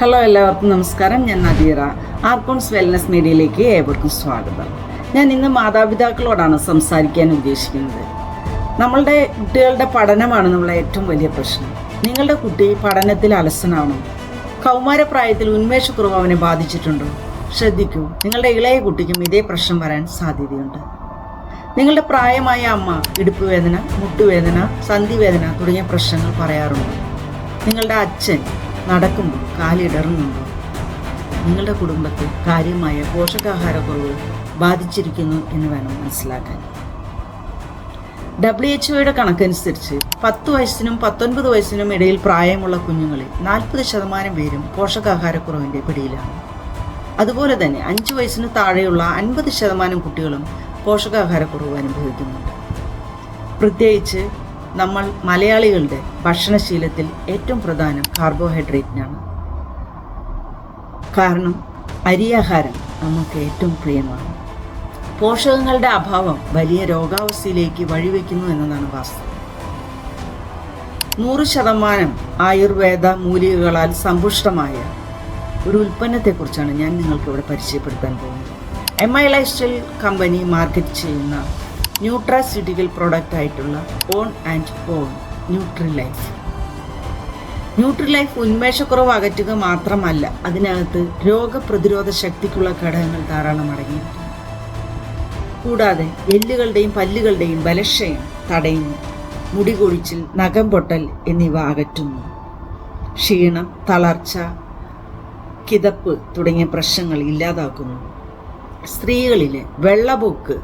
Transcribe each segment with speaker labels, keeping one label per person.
Speaker 1: Hello എല്ലാവർക്കും നമസ്കാരം. ഞാൻ നദീറ. ആർക്കോൺസ് വെൽനസ് മീഡിയയിലേക്ക് ഏവർക്കും സ്വാഗതം. ഞാൻ ഇന്ന് മാതാപിതാക്കളോടാണ് സംസാരിക്കാൻ ഉദ്ദേശിക്കുന്നത്. നമ്മളുടെ കുട്ടികളുടെ പഠനമാണ് നമ്മളെ ഏറ്റവും വലിയ പ്രശ്നം. നിങ്ങളുടെ കുട്ടി പഠനത്തിൽ അലസനാണോ? കൗമാരപ്രായത്തിൽ ഉന്മേഷക്കുറവ് അവനെ ബാധിച്ചിട്ടുണ്ടോ? ശ്രദ്ധിക്കൂ നിങ്ങളുടെ ഇളയ കുട്ടിക്കും ഇതേ പ്രശ്നം വരാൻ സാധ്യതയുണ്ട്. നിങ്ങളുടെ പ്രായമായ അമ്മ ഇടുപ്പ് വേദന മുട്ടുവേദന സന്ധിവേദന തുടങ്ങിയ പ്രശ്നങ്ങൾ പറയാറുണ്ട്. നിങ്ങളുടെ അച്ഛൻ നടക്കുമ്പോൾ കാലിടറുന്നുണ്ടോ? നിങ്ങളുടെ കുടുംബത്തിൽ കാര്യമായ പോഷകാഹാരക്കുറവ് ബാധിച്ചിരിക്കുന്നു എന്ന് വേണം മനസ്സിലാക്കാൻ. ഡബ്ല്യു എച്ച് ഒയുടെ കണക്കനുസരിച്ച് പത്ത് വയസ്സിനും പത്തൊൻപത് വയസ്സിനും ഇടയിൽ പ്രായമുള്ള കുഞ്ഞുങ്ങളിൽ നാൽപ്പത് ശതമാനം പേരും പോഷകാഹാരക്കുറവിന്റെ പിടിയിലാണ്. അതുപോലെ തന്നെ അഞ്ച് വയസ്സിന് താഴെയുള്ള അൻപത് ശതമാനം കുട്ടികളും പോഷകാഹാരക്കുറവ് അനുഭവിക്കുന്നുണ്ട്. പ്രത്യേകിച്ച് നമ്മൾ മലയാളികളുടെ ഭക്ഷണശീലത്തിൽ ഏറ്റവും പ്രധാനം കാർബോഹൈഡ്രേറ്റിനാണ്. കാരണം അരിയാഹാരം നമുക്ക് ഏറ്റവും പ്രിയമാണ്. പോഷകങ്ങളുടെ അഭാവം വലിയ രോഗാവസ്ഥയിലേക്ക് വഴിവെക്കുന്നു എന്നതാണ് വാസ്തവം. നൂറ് ശതമാനം ആയുർവേദ മൂലികകളാൽ സമ്പുഷ്ടമായ ഒരു ഉൽപ്പന്നത്തെക്കുറിച്ചാണ് ഞാൻ നിങ്ങൾക്ക് ഇവിടെ പരിചയപ്പെടുത്താൻ പോകുന്നത്. M I lifestyle company market ചെയ്യുന്ന ന്യൂട്രാസ്യൂട്ടിക്കൽ പ്രോഡക്റ്റ് ആയിട്ടുള്ള on and on Nutrilife Nutrilife Nutrilife ഉന്മേഷക്കുറവ് അകറ്റുക മാത്രമല്ല അതിനകത്ത് രോഗപ്രതിരോധ ശക്തിക്കുള്ള ഘടകങ്ങൾ ധാരാളം അടങ്ങിയിട്ടുണ്ട്. കൂടാതെ എല്ലുകളുടെയും പല്ലുകളുടെയും ബലക്ഷയം തടയുന്നു മുടി കൊഴിച്ചിൽ നഖം പൊട്ടൽ എന്നിവ അകറ്റുന്നു. ക്ഷീണം തളർച്ച കിതപ്പ് തുടങ്ങിയ പ്രശ്നങ്ങൾ ഇല്ലാതാക്കുന്നു. സ്ത്രീകളിലെ വെള്ളപൊക്ക്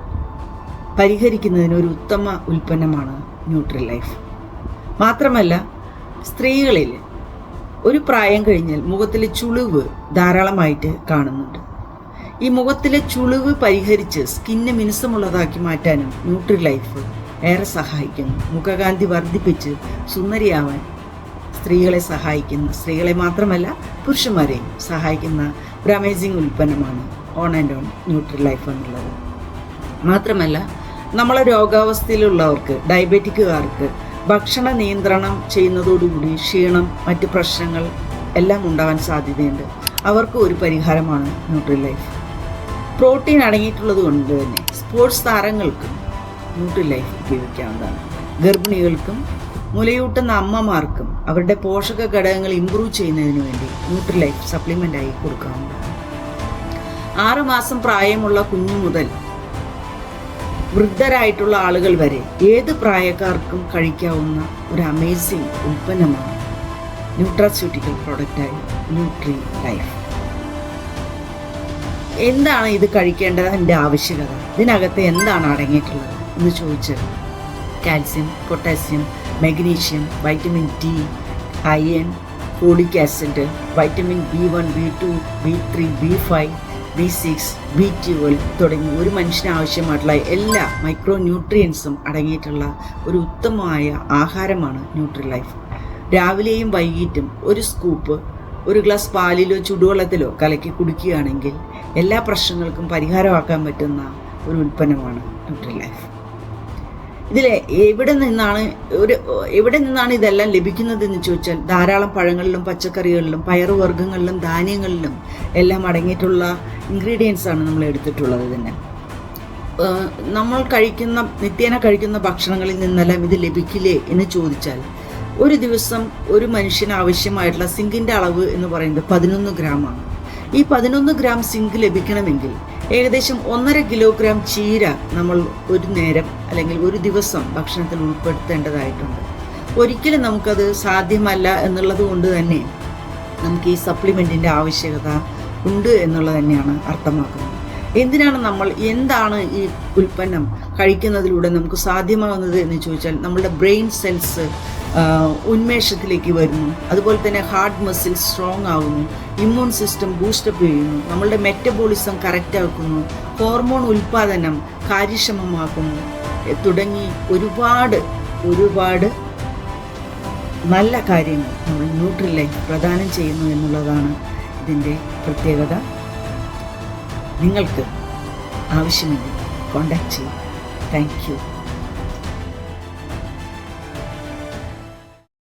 Speaker 1: പരിഹരിക്കുന്നതിന് ഒരു ഉത്തമ ഉൽപ്പന്നമാണ് ന്യൂട്രൽ ലൈഫ് മാത്രമല്ല സ്ത്രീകളിൽ ഒരു പ്രായം കഴിഞ്ഞാൽ മുഖത്തിലെ ചുളിവ് ധാരാളമായിട്ട് കാണുന്നുണ്ട്. ഈ മുഖത്തിലെ ചുളിവ് പരിഹരിച്ച് സ്കിന്ന് മിനുസമുള്ളതാക്കി മാറ്റാനും ന്യൂട്രി ലൈഫ് ഏറെ സഹായിക്കുന്നു. മുഖകാന്തി വർദ്ധിപ്പിച്ച് സുന്ദരിയാവാൻ സ്ത്രീകളെ സഹായിക്കുന്ന സ്ത്രീകളെ മാത്രമല്ല പുരുഷന്മാരെയും സഹായിക്കുന്ന ഒരു അമേസിങ് ഉൽപ്പന്നമാണ് on and on Nutrilife എന്നുള്ളത്. മാത്രമല്ല നമ്മളെ രോഗാവസ്ഥയിലുള്ളവർക്ക് ഡയബറ്റിക്കുകാർക്ക് ഭക്ഷണ നിയന്ത്രണം ചെയ്യുന്നതോടുകൂടി ക്ഷീണം മറ്റ് പ്രശ്നങ്ങൾ എല്ലാം ഉണ്ടാവാൻ സാധ്യതയുണ്ട്. അവർക്ക് ഒരു പരിഹാരമാണ് ന്യൂട്രി ലൈഫ് പ്രോട്ടീൻ അടങ്ങിയിട്ടുള്ളത് കൊണ്ട് തന്നെ സ്പോർട്സ് താരങ്ങൾക്കും ന്യൂട്രി ലൈഫ് ഉപയോഗിക്കാവുന്നതാണ്. ഗർഭിണികൾക്കും മുലയൂട്ടുന്ന അമ്മമാർക്കും അവരുടെ പോഷക ഘടകങ്ങൾ ഇമ്പ്രൂവ് ചെയ്യുന്നതിന് വേണ്ടി ന്യൂട്രി ലൈഫ് സപ്ലിമെന്റായി കൊടുക്കാവുന്നതാണ്. ആറുമാസം പ്രായമുള്ള കുഞ്ഞു മുതൽ വൃദ്ധരായിട്ടുള്ള ആളുകൾ വരെ ഏത് പ്രായക്കാർക്കും കഴിക്കാവുന്ന ഒരു അമേസിംഗ് ഉൽപ്പന്നമാണ് ന്യൂട്രാസ്യൂട്ടിക്കൽ പ്രോഡക്റ്റായി ന്യൂട്രി ലൈഫ് എന്താണ് ഇത് കഴിക്കേണ്ടതിന്റെ ആവശ്യകത. ഇതിനകത്ത് എന്താണ് അടങ്ങിയിട്ടുള്ളത്? എന്ന് ചോദിച്ചാൽ calcium potassium magnesium vitamin D iron folic acid vitamin B one B two B three B five B six B twelve തുടങ്ങി ഒരു മനുഷ്യന് ആവശ്യമായിട്ടുള്ള എല്ലാ മൈക്രോ ന്യൂട്രിയൻസും അടങ്ങിയിട്ടുള്ള ഒരു ഉത്തമമായ ആഹാരമാണ് ന്യൂട്രി ലൈഫ് രാവിലെയും വൈകിട്ടും ഒരു സ്കൂപ്പ് ഒരു ഗ്ലാസ് പാലിലോ ചുടുവെള്ളത്തിലോ കലക്കി കുടിക്കുകയാണെങ്കിൽ എല്ലാ പ്രശ്നങ്ങൾക്കും പരിഹാരമാക്കാൻ പറ്റുന്ന ഒരു ഉൽപ്പന്നമാണ് ന്യൂട്രി ലൈഫ് ഇതിൽ എവിടെ നിന്നാണ് ഒരു എവിടെ നിന്നാണ് ഇതെല്ലാം ലഭിക്കുന്നതെന്ന് ചോദിച്ചാൽ ധാരാളം പഴങ്ങളിലും പച്ചക്കറികളിലും പയറുവർഗങ്ങളിലും ധാന്യങ്ങളിലും എല്ലാം അടങ്ങിയിട്ടുള്ള ഇൻഗ്രീഡിയൻസ് ആണ് നമ്മൾ എടുത്തിട്ടുള്ളത് തന്നെ. നമ്മൾ കഴിക്കുന്ന നിത്യേന കഴിക്കുന്ന ഭക്ഷണങ്ങളിൽ നിന്നെല്ലാം ഇത് ലഭിക്കില്ലേ എന്ന് ചോദിച്ചാൽ ഒരു ദിവസം ഒരു മനുഷ്യന് ആവശ്യമായിട്ടുള്ള സിങ്കിന്റെ അളവ് എന്ന് പറയുന്നത് പതിനൊന്ന് ഗ്രാമാണ് ഈ പതിനൊന്ന് ഗ്രാം സിങ്ക് ലഭിക്കണമെങ്കിൽ ഏകദേശം ഒന്നര കിലോഗ്രാം ചീര നമ്മൾ ഒരു നേരം അല്ലെങ്കിൽ ഒരു ദിവസം ഭക്ഷണത്തിൽ ഉൾപ്പെടുത്തേണ്ടതായിട്ടുണ്ട്. ഒരിക്കലും നമുക്കത് സാധ്യമല്ല എന്നുള്ളത് കൊണ്ട് തന്നെ നമുക്ക് ഈ സപ്ലിമെന്റിന്റെ ആവശ്യകത ഉണ്ട് എന്നുള്ളത് തന്നെയാണ് അർത്ഥമാക്കുന്നത്. എന്തിനാണ് നമ്മൾ എന്താണ് ഈ ഉൽപ്പന്നം കഴിക്കുന്നതിലൂടെ നമുക്ക് സാധ്യമാകുന്നത് എന്ന് ചോദിച്ചാൽ നമ്മുടെ ബ്രെയിൻ സെൽസ് ഉന്മേഷത്തിലേക്ക് വരുന്നു. അതുപോലെ തന്നെ ഹാർട്ട് മസിൽ സ്ട്രോങ് ആകുന്നു ഇമ്മ്യൂൺ സിസ്റ്റം ബൂസ്റ്റപ്പ് ചെയ്യുന്നു. നമ്മളുടെ മെറ്റബോളിസം കറക്റ്റ് ആക്കുന്നു. ഹോർമോൺ ഉൽപ്പാദനം കാര്യക്ഷമമാക്കുന്നു. തുടങ്ങി ഒരുപാട് ഒരുപാട് നല്ല കാര്യങ്ങൾ നമ്മൾ ന്യൂട്രി ലൈഫ് പ്രദാനം ചെയ്യുന്നു എന്നുള്ളതാണ് ഇതിന്റെ പ്രത്യേകത. നിങ്ങൾക്ക് ആവശ്യമെങ്കിൽ കോണ്ടാക്ട് ചെയ്യും താങ്ക് യു